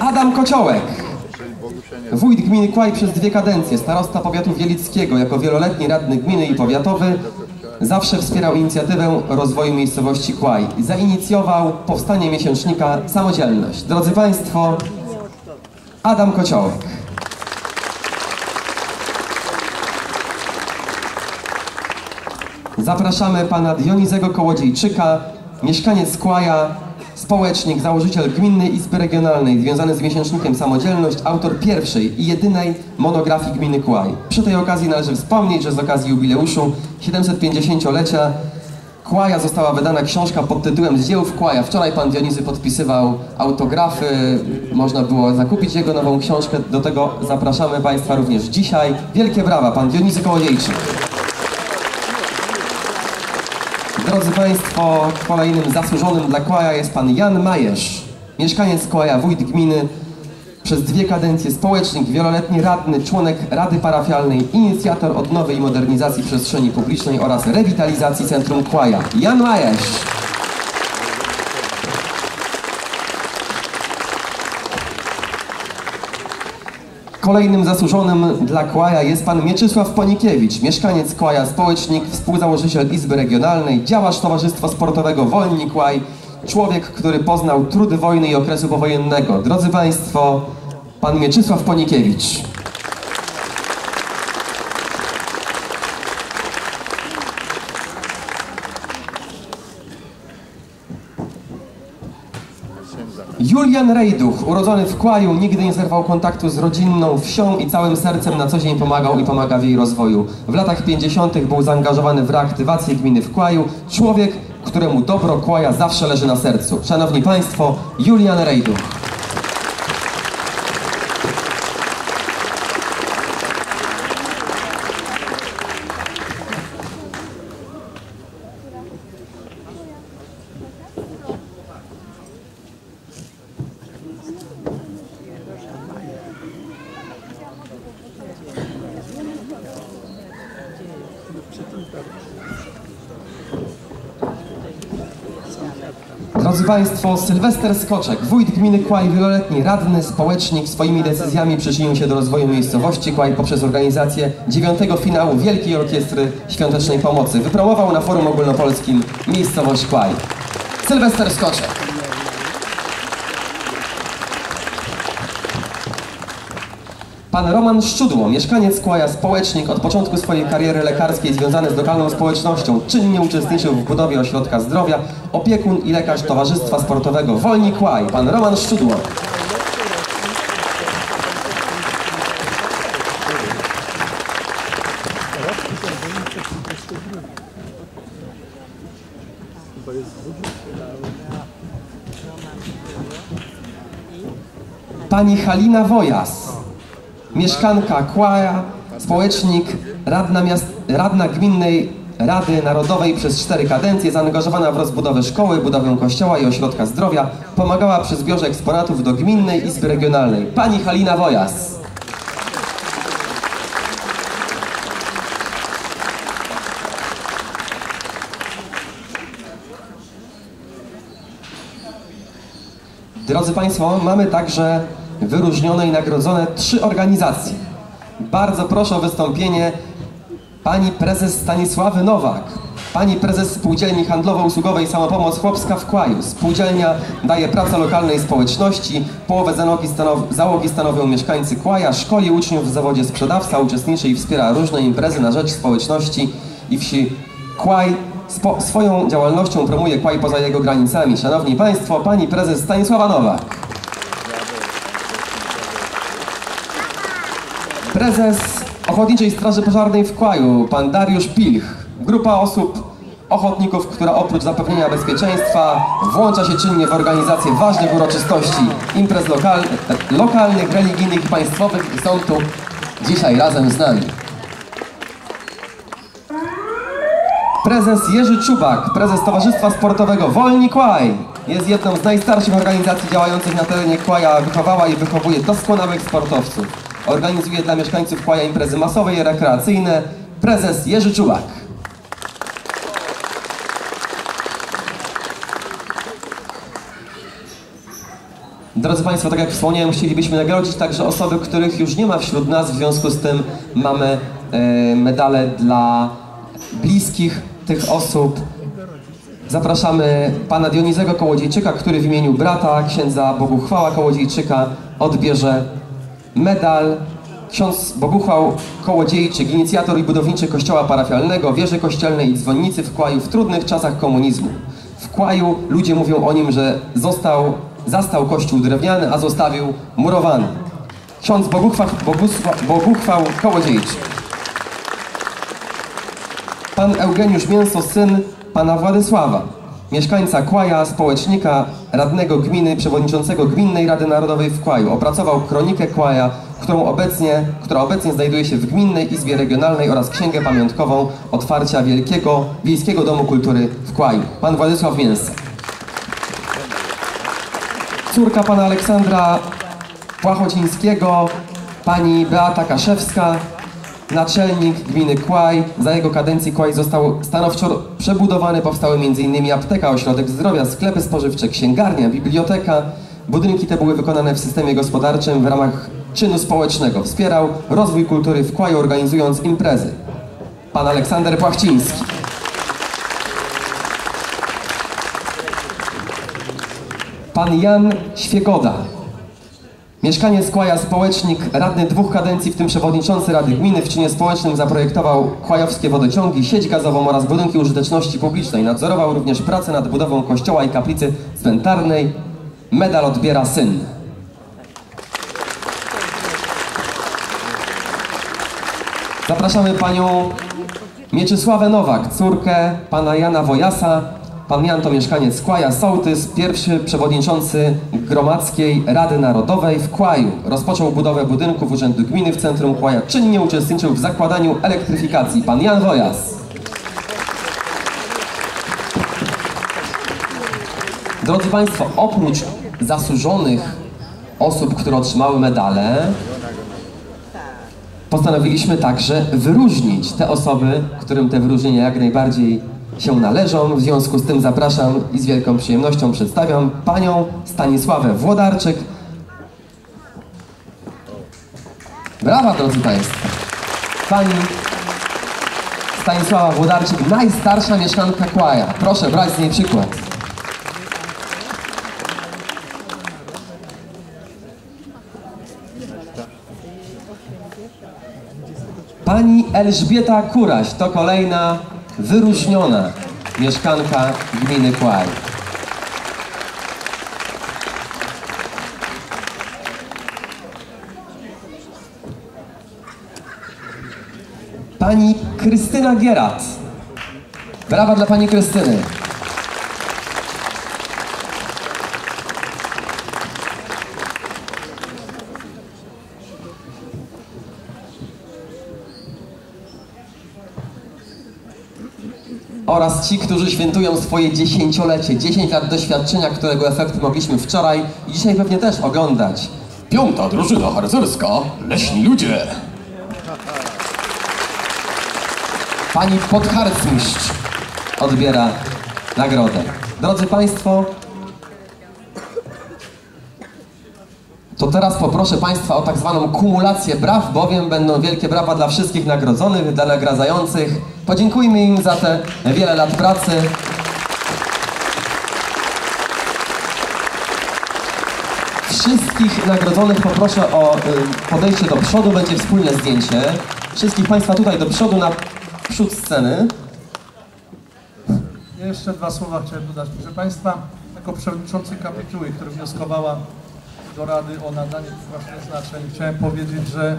Adam Kociołek. Wójt gminy Kłaj przez dwie kadencje, starosta powiatu wielickiego, jako wieloletni radny gminy i powiatowy, zawsze wspierał inicjatywę rozwoju miejscowości Kłaj. Zainicjował powstanie miesięcznika Samodzielność. Drodzy Państwo, Adam Kociołek. Zapraszamy pana Dionizego Kołodziejczyka, mieszkaniec Kłaja, społecznik, założyciel Gminnej Izby Regionalnej, związany z miesięcznikiem Samodzielność, autor pierwszej i jedynej monografii gminy Kłaj. Przy tej okazji należy wspomnieć, że z okazji jubileuszu 750-lecia Kłaja została wydana książka pod tytułem Z dzieł Kłaja. Wczoraj pan Dionizy podpisywał autografy, można było zakupić jego nową książkę. Do tego zapraszamy państwa również dzisiaj. Wielkie brawa, pan Dionizy Kołodziejczyk. Drodzy Państwo, kolejnym zasłużonym dla Kłaja jest Pan Jan Majesz, mieszkaniec Kłaja, wójt gminy, przez dwie kadencje społecznik, wieloletni radny, członek Rady Parafialnej, inicjator odnowy i modernizacji przestrzeni publicznej oraz rewitalizacji Centrum Kłaja. Jan Majesz. Kolejnym zasłużonym dla Kłaja jest pan Mieczysław Ponikiewicz, mieszkaniec Kłaja, społecznik, współzałożyciel Izby Regionalnej, działacz Towarzystwa Sportowego Wolni Kłaj, człowiek, który poznał trudy wojny i okresu powojennego. Drodzy Państwo, pan Mieczysław Ponikiewicz. Julian Rejduch, urodzony w Kłaju, nigdy nie zerwał kontaktu z rodzinną wsią i całym sercem na co dzień pomagał i pomaga w jej rozwoju. W latach 50. był zaangażowany w reaktywację gminy w Kłaju. Człowiek, któremu dobro Kłaja zawsze leży na sercu. Szanowni Państwo, Julian Rejduch. Drodzy Państwo, Sylwester Skoczek, wójt gminy Kłaj, wieloletni radny, społecznik, swoimi decyzjami przyczynił się do rozwoju miejscowości Kłaj poprzez organizację dziewiątego finału Wielkiej Orkiestry Świątecznej Pomocy. Wypromował na forum ogólnopolskim miejscowość Kłaj. Sylwester Skoczek. Pan Roman Szczudło, mieszkaniec Kłaja, społecznik, od początku swojej kariery lekarskiej związany z lokalną społecznością, czynnie uczestniczył w budowie ośrodka zdrowia, opiekun i lekarz Towarzystwa Sportowego Wolni Kłaj, pan Roman Szczudło. Pani Halina Wojas, mieszkanka Kłaja, społecznik, radna, miast, radna Gminnej Rady Narodowej przez cztery kadencje, zaangażowana w rozbudowę szkoły, budowę kościoła i ośrodka zdrowia, pomagała przy zbiorze eksponatów do Gminnej Izby Regionalnej. Pani Halina Wojas. Drodzy Państwo, mamy także wyróżnione i nagrodzone trzy organizacje. Bardzo proszę o wystąpienie pani prezes Stanisławy Nowak, pani prezes Spółdzielni Handlowo-Usługowej Samopomoc Chłopska w Kłaju. Spółdzielnia daje pracę lokalnej społeczności, połowę załogi, stanow załogi stanowią mieszkańcy Kłaja, szkoli uczniów w zawodzie sprzedawca, uczestniczy i wspiera różne imprezy na rzecz społeczności i wsi Kłaj. Spo swoją działalnością promuje Kłaj poza jego granicami. Szanowni Państwo, pani prezes Stanisława Nowak. Prezes Ochotniczej Straży Pożarnej w Kłaju, pan Dariusz Pilch. Grupa osób, ochotników, która oprócz zapewnienia bezpieczeństwa włącza się czynnie w organizację ważnych uroczystości, imprez lokal, lokalnych, religijnych i państwowych i są tu dzisiaj razem z nami. Prezes Jerzy Czubak, prezes Towarzystwa Sportowego Wolni Kłaj. Jest jedną z najstarszych organizacji działających na terenie Kłaja, wychowała i wychowuje doskonałych sportowców. Organizuje dla mieszkańców Kłaja imprezy masowe i rekreacyjne. Prezes Jerzy Czubak. Drodzy Państwo, tak jak wspomniałem, chcielibyśmy nagrodzić także osoby, których już nie ma wśród nas, w związku z tym mamy e, medale dla bliskich tych osób. Zapraszamy pana Dionizego Kołodziejczyka, który w imieniu brata księdza Boguchwała Kołodziejczyka odbierze medal. Ksiądz Boguchwał Kołodziejczyk, inicjator i budowniczy kościoła parafialnego, wieży kościelnej i dzwonnicy w Kłaju w trudnych czasach komunizmu. W Kłaju ludzie mówią o nim, że został, zastał kościół drewniany, a zostawił murowany. Ksiądz Boguchwał, Bogusła, Boguchwał Kołodziejczyk. Pan Eugeniusz Mięso, syn pana Władysława, mieszkańca Kłaja, społecznika, radnego gminy, przewodniczącego Gminnej Rady Narodowej w Kłaju. Opracował kronikę Kłaja, którą obecnie, która obecnie znajduje się w Gminnej Izbie Regionalnej oraz księgę pamiątkową otwarcia Wielkiego Wiejskiego Domu Kultury w Kłaju. Pan Władysław Mięsa. Córka pana Aleksandra Płachocińskiego, pani Beata Kaszewska, naczelnik gminy Kłaj. Za jego kadencji Kłaj został stanowczo przebudowany. Powstały m.in. apteka, ośrodek zdrowia, sklepy spożywcze, księgarnia, biblioteka. Budynki te były wykonane w systemie gospodarczym w ramach czynu społecznego. Wspierał rozwój kultury w Kłaju, organizując imprezy. Pan Aleksander Płachciński. Pan Jan Świegoda, Mieszkaniec Kłaja, społecznik, radny dwóch kadencji, w tym przewodniczący Rady Gminy w czynie społecznym zaprojektował kłajowskie wodociągi, sieć gazową oraz budynki użyteczności publicznej. Nadzorował również pracę nad budową kościoła i kaplicy cmentarnej. Medal odbiera syn. Zapraszamy panią Mieczysławę Nowak, córkę pana Jana Wojasa. Pan Jan to mieszkaniec Kłaja Sołtys, pierwszy przewodniczący Gromadzkiej Rady Narodowej w Kłaju. Rozpoczął budowę budynków Urzędu Gminy w centrum Kłaja. Czynnie uczestniczył w zakładaniu elektryfikacji. Pan Jan Wojas. Drodzy Państwo, oprócz zasłużonych osób, które otrzymały medale, postanowiliśmy także wyróżnić te osoby, którym te wyróżnienia jak najbardziej się należą. W związku z tym zapraszam i z wielką przyjemnością przedstawiam panią Stanisławę Włodarczyk. Brawa, drodzy Państwo. Pani Stanisława Włodarczyk, najstarsza mieszkanka Kłaja. Proszę brać z niej przykład. Pani Elżbieta Kuraś to kolejna wyróżniona mieszkanka gminy Kłaj. Pani Krystyna Gierat. Brawa dla pani Krystyny. Oraz ci, którzy świętują swoje dziesięciolecie, 10 lat doświadczenia, którego efekty mogliśmy wczoraj i dzisiaj pewnie też oglądać. Piąta drużyna harcerska, leśni ludzie. Pani podharcmistrz odbiera nagrodę. Drodzy Państwo, to teraz poproszę Państwa o tak zwaną kumulację braw, bowiem będą wielkie brawa dla wszystkich nagrodzonych, dla nagradzających. Podziękujmy im za te wiele lat pracy. Wszystkich nagrodzonych poproszę o y, podejście do przodu, będzie wspólne zdjęcie. Wszystkich Państwa tutaj do przodu, na przód sceny. Jeszcze dwa słowa chciałem dodać. Proszę Państwa, jako przewodniczący kapituły, która wnioskowała do Rady o nadanie właśnie znaczeń, chciałem powiedzieć, że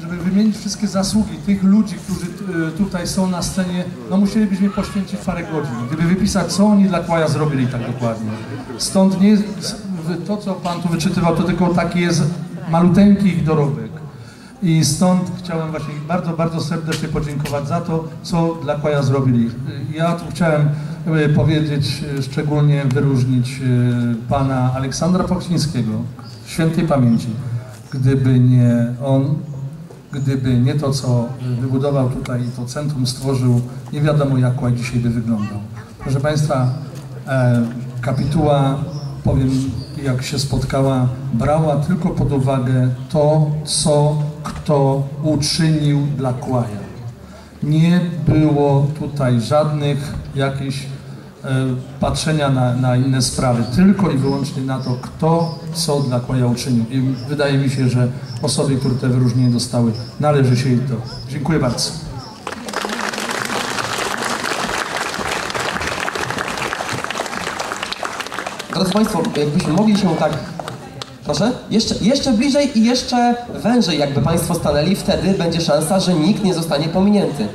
żeby wymienić wszystkie zasługi tych ludzi, którzy y, tutaj są na scenie, no musielibyśmy poświęcić parę godzin. Gdyby wypisać, co oni dla Kłaja zrobili tak dokładnie. Stąd nie, to, co Pan tu wyczytywał, to tylko taki jest maluteńki ich dorobek. I stąd chciałem właśnie bardzo, bardzo serdecznie podziękować za to, co dla Kłaja zrobili. Ja tu chciałem powiedzieć, y, szczególnie wyróżnić y, pana Aleksandra Pokcińskiego, świętej pamięci. Gdyby nie on, gdyby nie to, co wybudował tutaj to centrum stworzył, nie wiadomo jak Kłaj dzisiaj by wyglądał. Proszę Państwa, e, kapituła, powiem jak się spotkała, brała tylko pod uwagę to, co kto uczynił dla kłaja. Nie było tutaj żadnych jakichś e, patrzenia na, na inne sprawy, tylko i wyłącznie na to, kto co dla kłaja uczynił. I wydaje mi się, że osoby, które te wyróżnienie dostały, należy się jej to. Dziękuję bardzo. Drodzy Państwo, jakbyśmy mogli się tak... Proszę? Jeszcze, jeszcze bliżej i jeszcze wężej jakby Państwo stanęli, wtedy będzie szansa, że nikt nie zostanie pominięty.